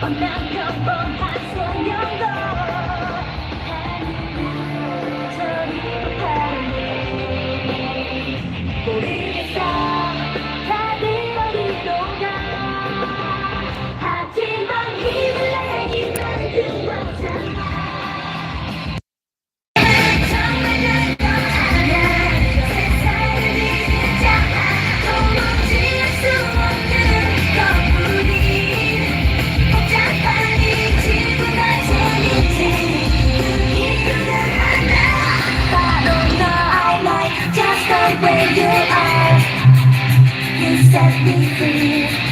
I'm not gonna pass on your way you are You set me free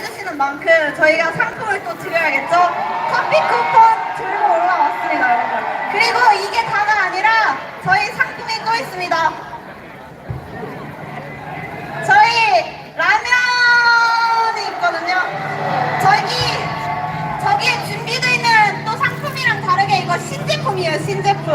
해주시는 만큼 저희가 상품을 또 드려야겠죠? 커피 쿠폰 들고 올라왔습니다, 여러분. 그리고 이게 다가 아니라 저희 상품이 또 있습니다. 저희 라면이 있거든요. 저기, 저기에 준비되어 있는 또 상품이랑 다르게 이거 신제품이에요, 신제품.